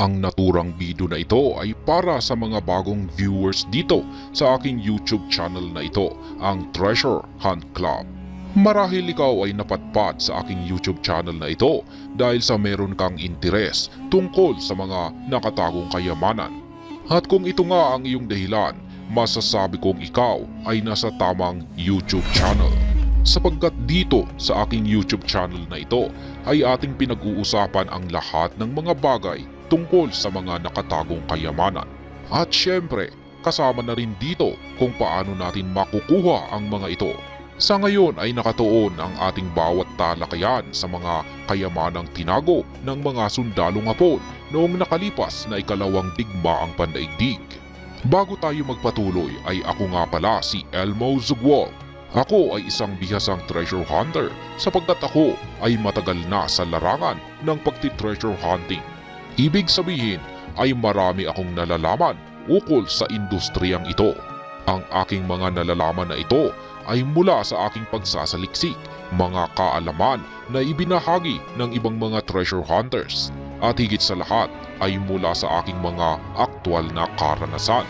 Ang naturang video na ito ay para sa mga bagong viewers dito sa aking YouTube channel na ito, ang Treasure Hunt Club. Marahil ikaw ay napatpat sa aking YouTube channel na ito dahil sa meron kang interes tungkol sa mga nakatagong kayamanan. At kung ito nga ang iyong dahilan, masasabi kong ikaw ay nasa tamang YouTube channel. Sapagkat dito sa aking YouTube channel na ito ay ating pinag-uusapan ang lahat ng mga bagay tungkol sa mga nakatagong kayamanan. At syempre, kasama na rin dito kung paano natin makukuha ang mga ito. Sa ngayon ay nakatuon ang ating bawat talakayan sa mga kayamanang tinago ng mga sundalong hapon noong nakalipas na ikalawang digmaang pandaigdig. Bago tayo magpatuloy ay ako nga pala si Elmo Zugwal. Ako ay isang bihasang treasure hunter sapagkat ako ay matagal na sa larangan ng pagti-treasure hunting. Ibig sabihin ay marami akong nalalaman ukol sa industriyang ito. Ang aking mga nalalaman na ito ay mula sa aking pagsasaliksik, mga kaalaman na ibinahagi ng ibang mga treasure hunters at higit sa lahat ay mula sa aking mga aktwal na karanasan.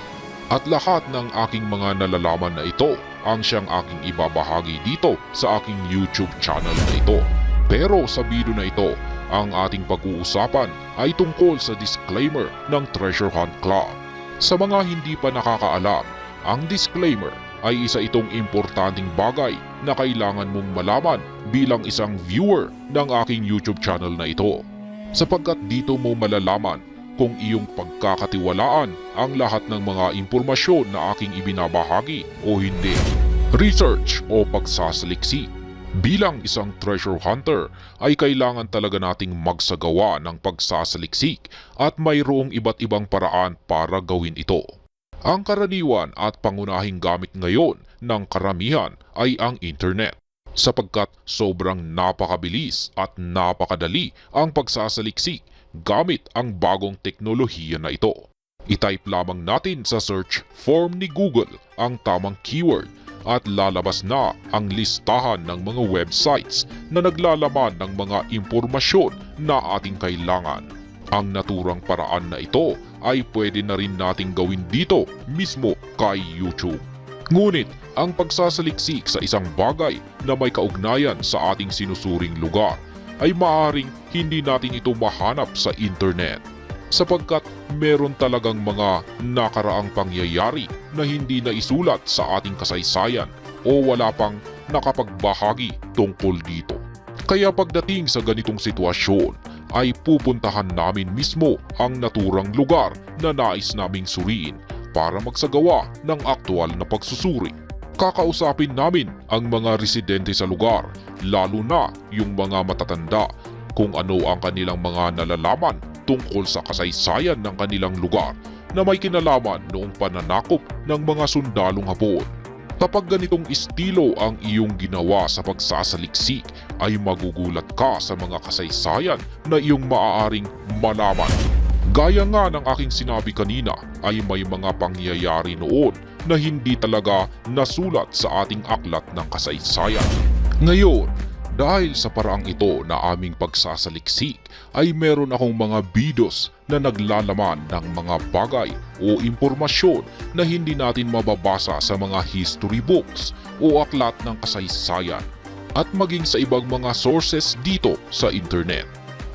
At lahat ng aking mga nalalaman na ito ang siyang aking ibabahagi dito sa aking YouTube channel na ito. Pero sa video na ito, ang ating pag-uusapan ay tungkol sa disclaimer ng Treasure Hunt Club. Sa mga hindi pa nakakaalam, ang disclaimer ay isa itong importanteng bagay na kailangan mong malaman bilang isang viewer ng aking YouTube channel na ito. Sapagkat dito mo malalaman kung iyong pagkakatiwalaan ang lahat ng mga impormasyon na aking ibinabahagi o hindi. Research o pagsasaliksik. Bilang isang treasure hunter ay kailangan talaga nating magsagawa ng pagsasaliksik at mayroong iba't ibang paraan para gawin ito. Ang karaniwan at pangunahing gamit ngayon ng karamihan ay ang internet sapagkat sobrang napakabilis at napakadali ang pagsasaliksik gamit ang bagong teknolohiya na ito. I-type lamang natin sa search form ni Google ang tamang keyword at lalabas na ang listahan ng mga websites na naglalaman ng mga impormasyon na ating kailangan. Ang naturang paraan na ito ay pwede na rin nating gawin dito mismo kay YouTube. Ngunit ang pagsasaliksik sa isang bagay na may kaugnayan sa ating sinusuring lugar ay maaring hindi natin ito mahanap sa internet sapagkat meron talagang mga nakaraang pangyayari na hindi na isulat sa ating kasaysayan o wala pang nakapagbahagi tungkol dito. Kaya pagdating sa ganitong sitwasyon ay pupuntahan namin mismo ang naturang lugar na nais naming suriin para magsagawa ng aktwal na pagsusuri. Kakausapin namin ang mga residente sa lugar, lalo na yung mga matatanda kung ano ang kanilang mga nalalaman tungkol sa kasaysayan ng kanilang lugar na may kinalaman noong pananakop ng mga sundalong hapon. Kapag ganitong estilo ang iyong ginawa sa pagsasaliksik ay magugulat ka sa mga kasaysayan na iyong maaaring malaman. Gaya nga ng aking sinabi kanina ay may mga pangyayari noon na hindi talaga nasulat sa ating aklat ng kasaysayan. Ngayon, dahil sa paraang ito na aming pagsasaliksik ay meron akong mga videos na naglalaman ng mga bagay o impormasyon na hindi natin mababasa sa mga history books o aklat ng kasaysayan at maging sa ibang mga sources dito sa internet.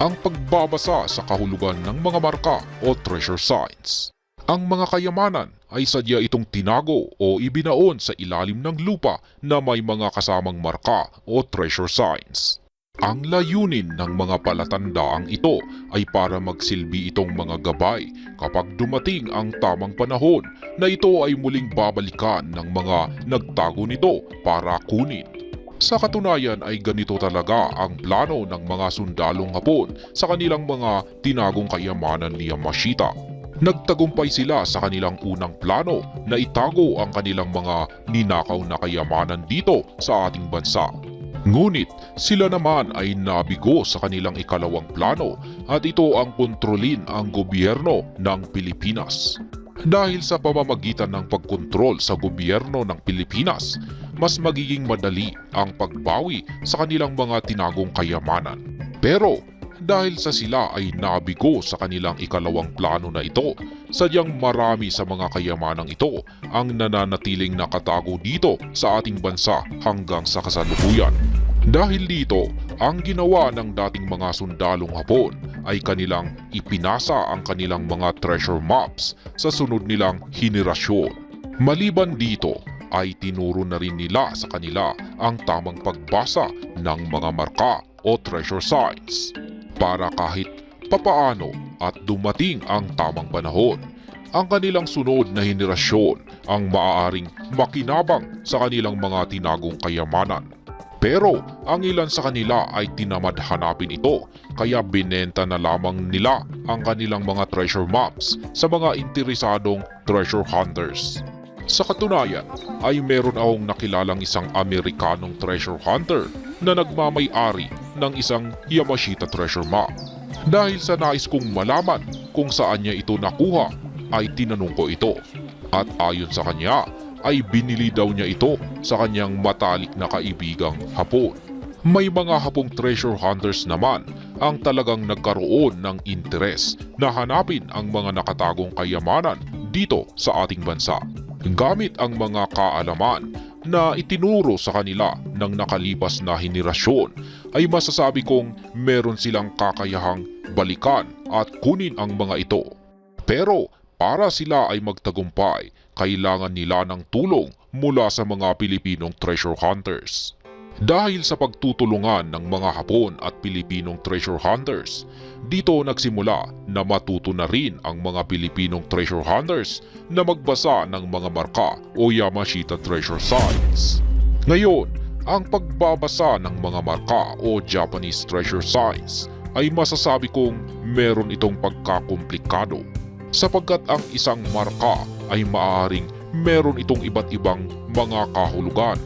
Ang pagbabasa sa kahulugan ng mga marka o treasure signs. Ang mga kayamanan ay sadya itong tinago o ibinaon sa ilalim ng lupa na may mga kasamang marka o treasure signs. Ang layunin ng mga palatandaang ito ay para magsilbi itong mga gabay kapag dumating ang tamang panahon na ito ay muling babalikan ng mga nagtago nito para kunin. Sa katunayan ay ganito talaga ang plano ng mga sundalong hapon sa kanilang mga tinagong kayamanan ni Yamashita. Nagtagumpay sila sa kanilang unang plano na itago ang kanilang mga ninakaw na kayamanan dito sa ating bansa. Ngunit sila naman ay nabigo sa kanilang ikalawang plano at ito ang kontrolin ang gobyerno ng Pilipinas. Dahil sa pamamagitan ng pagkontrol sa gobyerno ng Pilipinas, mas magiging madali ang pagbawi sa kanilang mga tinagong kayamanan. Pero dahil sa sila ay nabigo sa kanilang ikalawang plano na ito. Sadyang marami sa mga kayamanang ito ang nananatiling nakatago dito sa ating bansa hanggang sa kasalukuyan. Dahil dito, ang ginawa ng dating mga sundalong Hapon ay kanilang ipinasa ang kanilang mga treasure maps sa sunod nilang henerasyon. Maliban dito, ay tinuro na rin nila sa kanila ang tamang pagbasa ng mga marka o treasure signs para kahit papaano at dumating ang tamang panahon. Ang kanilang sunod na henerasyon ang maaaring makinabang sa kanilang mga tinagong kayamanan. Pero ang ilan sa kanila ay tinamad hanapin ito kaya binenta na lamang nila ang kanilang mga treasure maps sa mga interesadong treasure hunters. Sa katunayan ay meron akong nakilalang isang Amerikanong treasure hunter na nagmamay-ari ng isang Yamashita treasure map. Dahil sa nais kong malaman kung saan niya ito nakuha ay tinanong ko ito. At ayon sa kanya ay binili daw niya ito sa kanyang matalik na kaibigang Hapon. May mga Hapong treasure hunters naman ang talagang nagkaroon ng interes na hanapin ang mga nakatagong kayamanan dito sa ating bansa gamit ang mga kaalaman na itinuro sa kanila ng nakalipas na henerasyon ay masasabi kong meron silang kakayahang balikan at kunin ang mga ito. Pero para sila ay magtagumpay, kailangan nila ng tulong mula sa mga Pilipinong treasure hunters. Dahil sa pagtutulungan ng mga Hapon at Pilipinong treasure hunters, dito nagsimula na matuto na rin ang mga Pilipinong treasure hunters na magbasa ng mga marka o Yamashita treasure signs. Ngayon, ang pagbabasa ng mga marka o Japanese treasure signs ay masasabi kong meron itong pagkakomplikado sapagkat ang isang marka ay maaaring meron itong iba't ibang mga kahulugan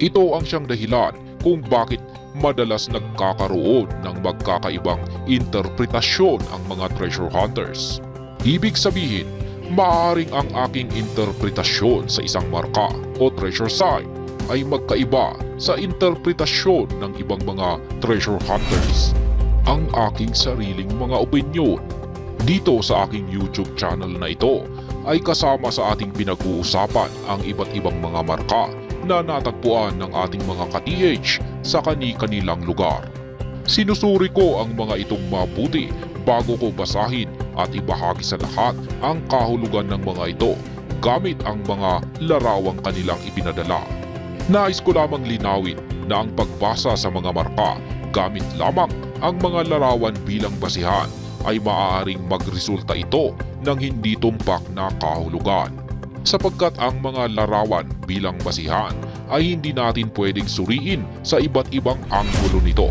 ito ang siyang dahilan kung bakit madalas nagkakaroon ng magkakaibang interpretasyon ang mga treasure hunters. Ibig sabihin, maaaring ang aking interpretasyon sa isang marka o treasure sign ay magkaiba sa interpretasyon ng ibang mga treasure hunters. Ang aking sariling mga opinyon dito sa aking YouTube channel na ito ay kasama sa ating pinag-uusapan ang iba't ibang mga marka na natagpuan ng ating mga ka-TH sa kani-kanilang lugar. Sinusuri ko ang mga itong mabuti bago ko basahin at ibahagi sa lahat ang kahulugan ng mga ito gamit ang mga larawang kanilang ipinadala. Nais ko lamang linawin na ang pagbasa sa mga marka gamit lamang ang mga larawan bilang basihan ay maaaring magresulta ito ng hindi tumpak na kahulugan sapagkat ang mga larawan bilang basihan ay hindi natin pwedeng suriin sa iba't ibang anggulo nito.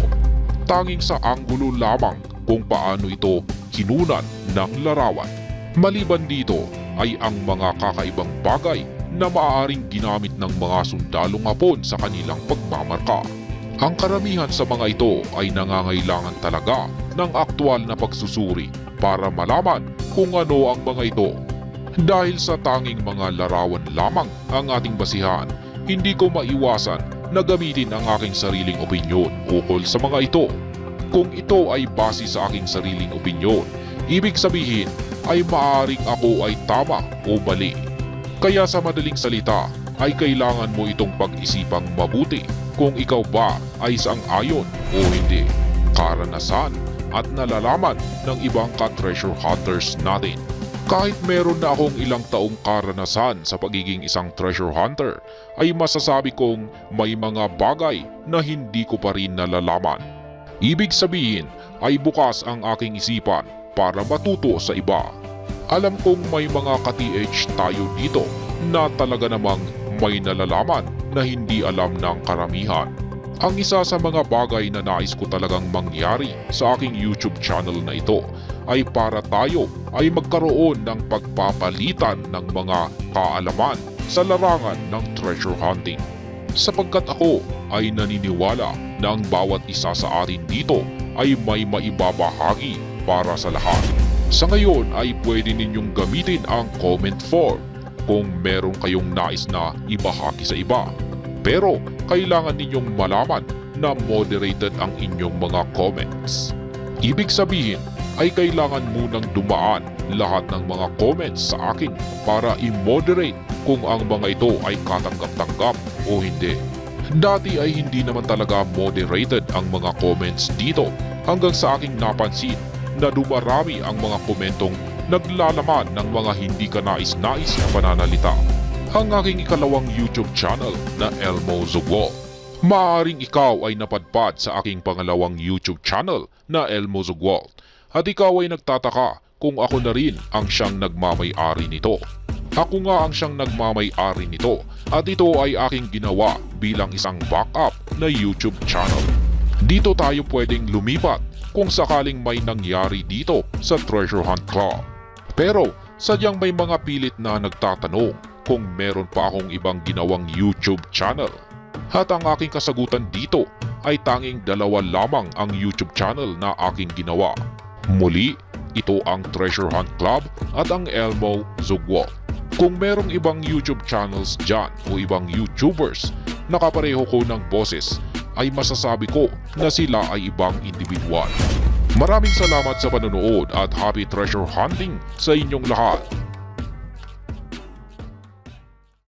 Tanging sa anggulo lamang kung paano ito kinunan ng larawan. Maliban dito ay ang mga kakaibang bagay na maaaring ginamit ng mga sundalong hapon sa kanilang pagmamarka. Ang karamihan sa mga ito ay nangangailangan talaga ng aktwal na pagsusuri para malaman kung ano ang mga ito dahil sa tanging mga larawan lamang ang ating basihan, hindi ko maiwasan na gamitin ang aking sariling opinyon ukol sa mga ito. Kung ito ay base sa aking sariling opinyon, ibig sabihin ay maaaring ako ay tama o mali. Kaya sa madaling salita ay kailangan mo itong pag-isipang mabuti kung ikaw ba ay sang ayon o hindi. Karanasan at nalalaman ng ibang ka-treasure hunters natin. Kahit meron na akong ilang taong karanasan sa pagiging isang treasure hunter, ay masasabi kong may mga bagay na hindi ko pa rin nalalaman. Ibig sabihin ay bukas ang aking isipan para matuto sa iba. Alam kong may mga ka-TH tayo dito na talaga namang may nalalaman na hindi alam ng karamihan. Ang isa sa mga bagay na nais ko talagang mangyari sa aking YouTube channel na ito ay para tayo ay magkaroon ng pagpapalitan ng mga kaalaman sa larangan ng treasure hunting. Sapagkat ako ay naniniwala na ang bawat isa sa atin dito ay may maibabahagi para sa lahat. Sa ngayon ay pwede ninyong gamitin ang comment form kung meron kayong nais na ibahagi sa iba. Pero kailangan ninyong malaman na moderated ang inyong mga comments. Ibig sabihin ay kailangan munang dumaan lahat ng mga comments sa akin para i-moderate kung ang mga ito ay katanggap-tanggap o hindi. Dati ay hindi naman talaga moderated ang mga comments dito hanggang sa aking napansin na dumarami ang mga komentong naglalaman ng mga hindi ka nais-nais na pananalita. Ang aking ikalawang YouTube channel na Elmo Zugwal. Maaring ikaw ay napadpad sa aking pangalawang YouTube channel na Elmo Zugwal at ikaw ay nagtataka kung ako na rin ang siyang nagmamay-ari nito. Ako nga ang siyang nagmamay-ari nito at ito ay aking ginawa bilang isang backup na YouTube channel. Dito tayo pwedeng lumipat kung sakaling may nangyari dito sa Treasure Hunt Club. Pero sadyang may mga pilit na nagtatanong kung meron pa akong ibang ginawang YouTube channel. At ang aking kasagutan dito ay tanging dalawa lamang ang YouTube channel na aking ginawa. Muli, ito ang Treasure Hunt Club at ang Elmo Zugwal. Kung merong ibang YouTube channels dyan o ibang YouTubers na kapareho ko ng boses, ay masasabi ko na sila ay ibang individual. Maraming salamat sa panonood at happy treasure hunting sa inyong lahat.